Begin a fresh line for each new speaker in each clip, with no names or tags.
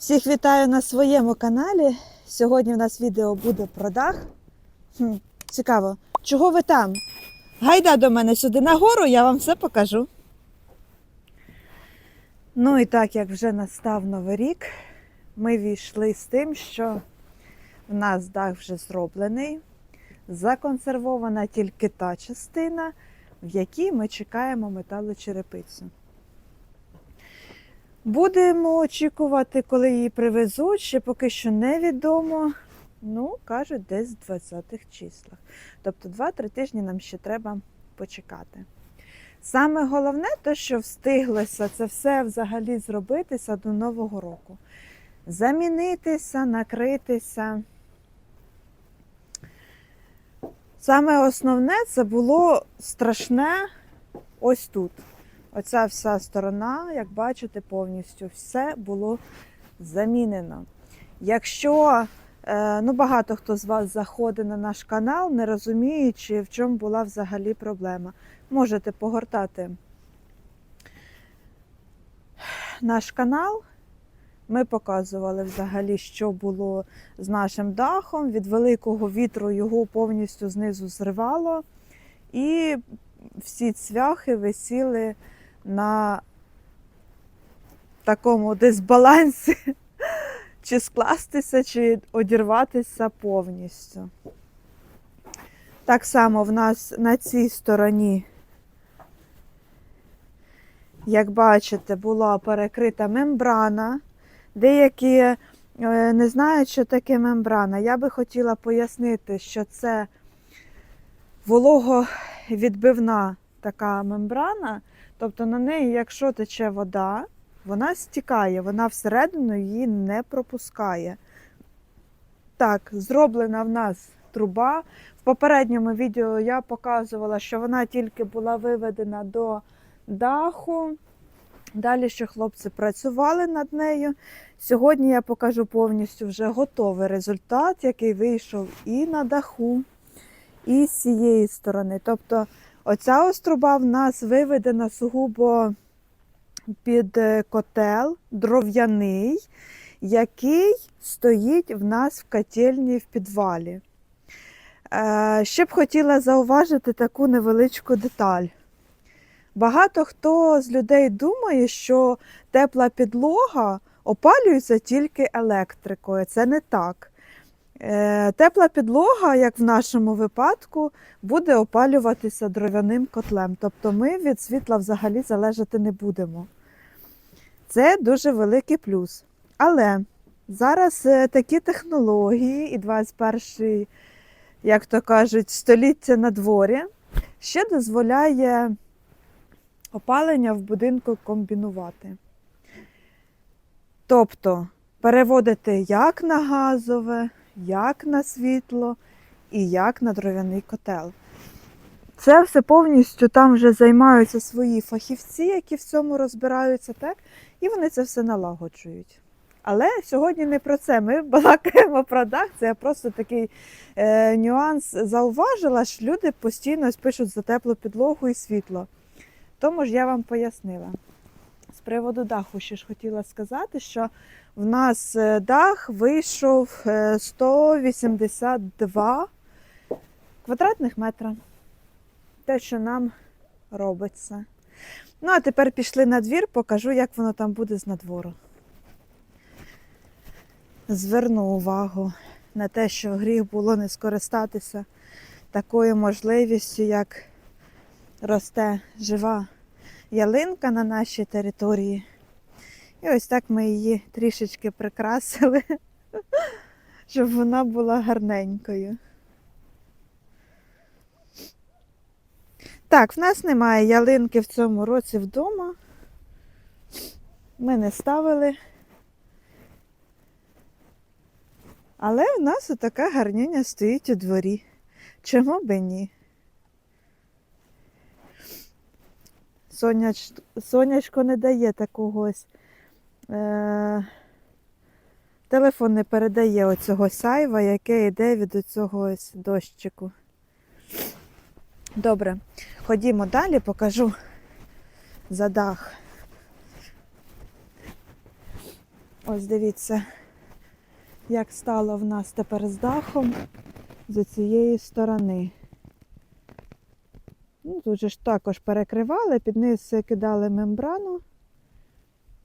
Всіх вітаю на своєму каналі. Сьогодні в нас відео буде про дах. Хм, цікаво, чого ви там? Гайда до мене сюди нагору, я вам все покажу. Ну і так як вже настав новий рік, ми війшли з тим, що в нас дах вже зроблений, законсервована тільки та частина, в якій ми чекаємо металочерепицю. Будемо очікувати, коли її привезуть, ще поки що невідомо. Ну, кажуть, десь в 20-х числах. Тобто 2-3 тижні нам ще треба почекати. Саме головне, те, що встиглося це все взагалі зробитися до Нового року. Замінитися, накритися. Саме основне це було страшне ось тут. Оця вся сторона, як бачите, повністю все було замінено. Якщо е, ну, багато хто з вас заходить на наш канал, не розуміючи, в чому була взагалі проблема, можете погортати наш канал. Ми показували взагалі, що було з нашим дахом. Від великого вітру його повністю знизу зривало, і всі цвяхи висіли на такому дисбалансі, чи скластися, чи одірватися повністю. Так само в нас на цій стороні, як бачите, була перекрита мембрана. Деякі е, не знають, що таке мембрана. Я би хотіла пояснити, що це вологовідбивна така мембрана, тобто на неї, якщо тече вода, вона стікає, вона всередину її не пропускає. Так, зроблена в нас труба. В попередньому відео я показувала, що вона тільки була виведена до даху. Далі ще хлопці працювали над нею. Сьогодні я покажу повністю вже готовий результат, який вийшов і на даху, і з цієї сторони. Тобто, оця ось труба в нас виведена сугубо під е, котел дров'яний, який стоїть в нас в котельні в підвалі. Е, Ще б хотіла зауважити таку невеличку деталь. Багато хто з людей думає, що тепла підлога опалюється тільки електрикою. Це не так. Е, Тепла підлога, як в нашому випадку, буде опалюватися дров'яним котлем.Тобто ми від світла взагалі залежати не будемо. Це дуже великий плюс. Але зараз е, такі технології і 21, як то кажуть, століття на дворі ще дозволяє опалення в будинку комбінувати. Тобто переводити як на газове, як на світло і як на дров'яний котел. Це все повністю там вже займаються свої фахівці, які в цьому розбираються, так? І вони це все налагоджують. Але сьогодні не про це. Ми балакаємо про дах. Це я просто такий е, нюанс зауважила, що люди постійно пишуть за теплу підлогу і світло. Тому ж я вам пояснила. З приводу даху ще ж хотіла сказати, що в нас е, дах вийшов е, 182 квадратних метра. Те, що нам робиться. Ну, а тепер пішли на двір, покажу, як воно там буде з надвору. Зверну увагу на те, що гріх було не скористатися такою можливістю, як росте жива ялинка на нашій території. І ось так ми її трішечки прикрасили, щоб вона була гарненькою. Так, в нас немає ялинки в цьому році вдома. Ми не ставили. Але в нас отака гарніня стоїть у дворі. Чому би ні? Соняч... Сонячко не дає такого ось. Е... Телефон не передає оцього сайва, яке йде від оцього дощику. Добре, ходімо далі, покажу за дах. Ось дивіться, як стало в нас тепер з дахом з цієї сторони. Ну, тут же ж також перекривали, під низ кидали мембрану.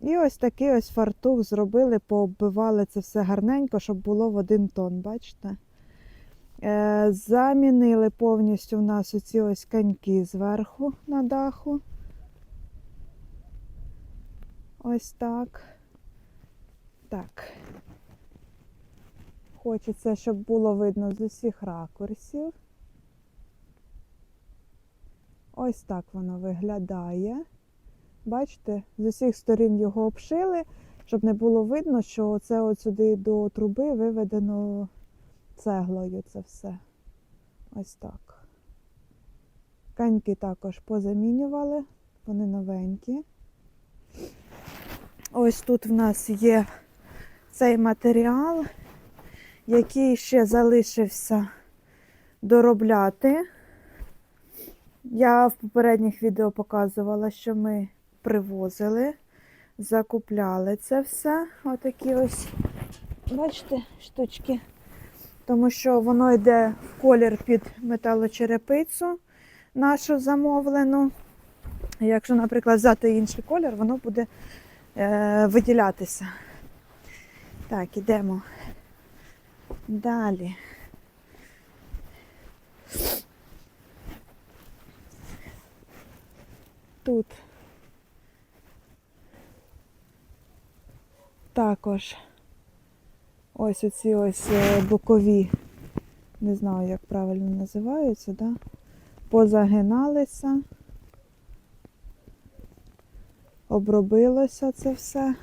І ось такий ось фартух зробили, пооббивали це все гарненько, щоб було в один тон, бачите? Е, замінили повністю в нас оці ось коньки зверху на даху. Ось так. Так. Хочеться, щоб було видно з усіх ракурсів. Ось так воно виглядає. Бачите, з усіх сторін його обшили, щоб не було видно, що це от сюди до труби виведено цеглою це все. Ось так. Каньки також позамінювали, вони новенькі. Ось тут в нас є цей матеріал, який ще залишився доробляти. Я в попередніх відео показувала, що ми привозили, закупляли це все. Отакі ось, бачите, штучки. Тому що воно йде в колір під металочерепицю нашу замовлену. Якщо, наприклад, взяти інший колір, воно буде е, виділятися. Так, ідемо. Далі. Тут також ось оці ось е, бокові, не знаю, як правильно називаються, да? позагиналися, обробилося це все.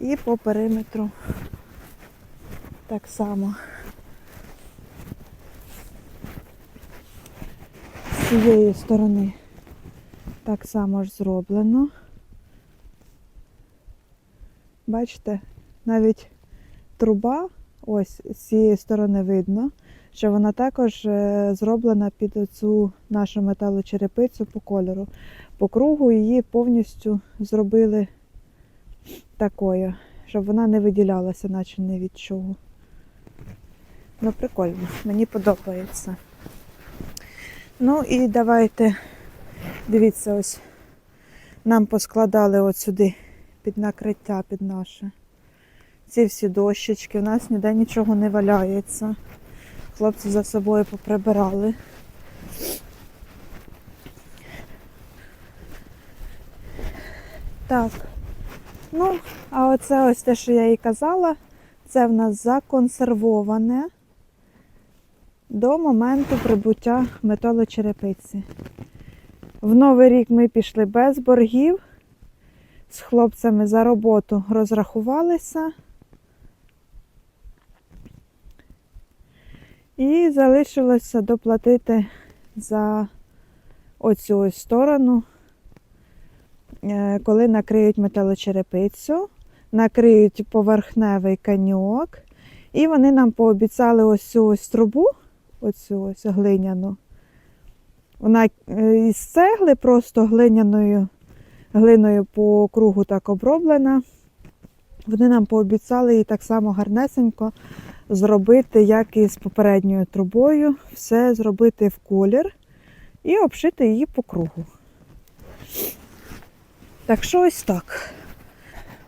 І по периметру так само. З цієї сторони так само ж зроблено. Бачите, навіть труба, ось з цієї сторони видно, що вона також е, зроблена під оцю нашу металочерепицю по кольору. По кругу її повністю зробили такою, щоб вона не виділялася, наче не від чого. Ну, прикольно, мені подобається. Ну і давайте, дивіться, ось нам поскладали от сюди під накриття під наше. Ці всі дощечки, у нас ніде нічого не валяється. Хлопці за собою поприбирали. Так. Ну, а оце ось те, що я їй казала, це в нас законсервоване до моменту прибуття металочерепиці. В Новий рік ми пішли без боргів. З хлопцями за роботу розрахувалися. І залишилося доплатити за оцю ось сторону, е, коли накриють металочерепицю, накриють поверхневий каньок, і вони нам пообіцяли ось цю ось трубу, оцю ось глиняну. Вона е, із цегли просто глиняною, глиною по кругу так оброблена. Вони нам пообіцяли її так само гарнесенько зробити, як і з попередньою трубою, все зробити в колір і обшити її по кругу. Так що ось так.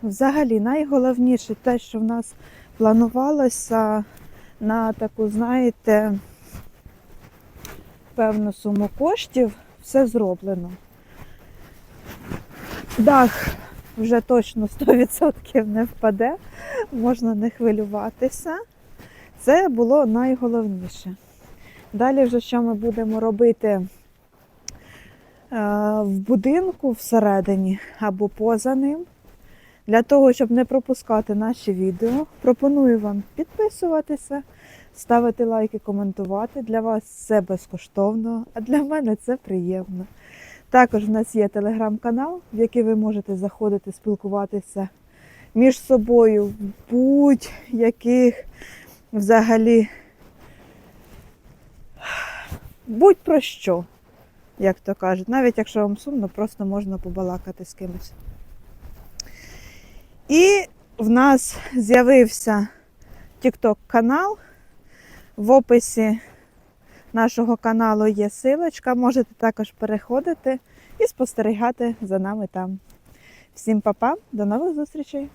Взагалі, найголовніше те, що в нас планувалося на таку, знаєте, певну суму коштів, все зроблено. Дах вже точно 100% не впаде, можна не хвилюватися. Це було найголовніше. Далі, вже що ми будемо робити е, в будинку всередині або поза ним. Для того, щоб не пропускати наші відео, пропоную вам підписуватися, ставити лайки, коментувати. Для вас це безкоштовно, а для мене це приємно. Також в нас є телеграм-канал, в який ви можете заходити, спілкуватися між собою в будь-яких взагалі будь про що, як то кажуть. Навіть якщо вам сумно, просто можна побалакати з кимось. І в нас з'явився TikTok канал. В описі нашого каналу є силочка. Можете також переходити і спостерігати за нами там. Всім па-па, до нових зустрічей!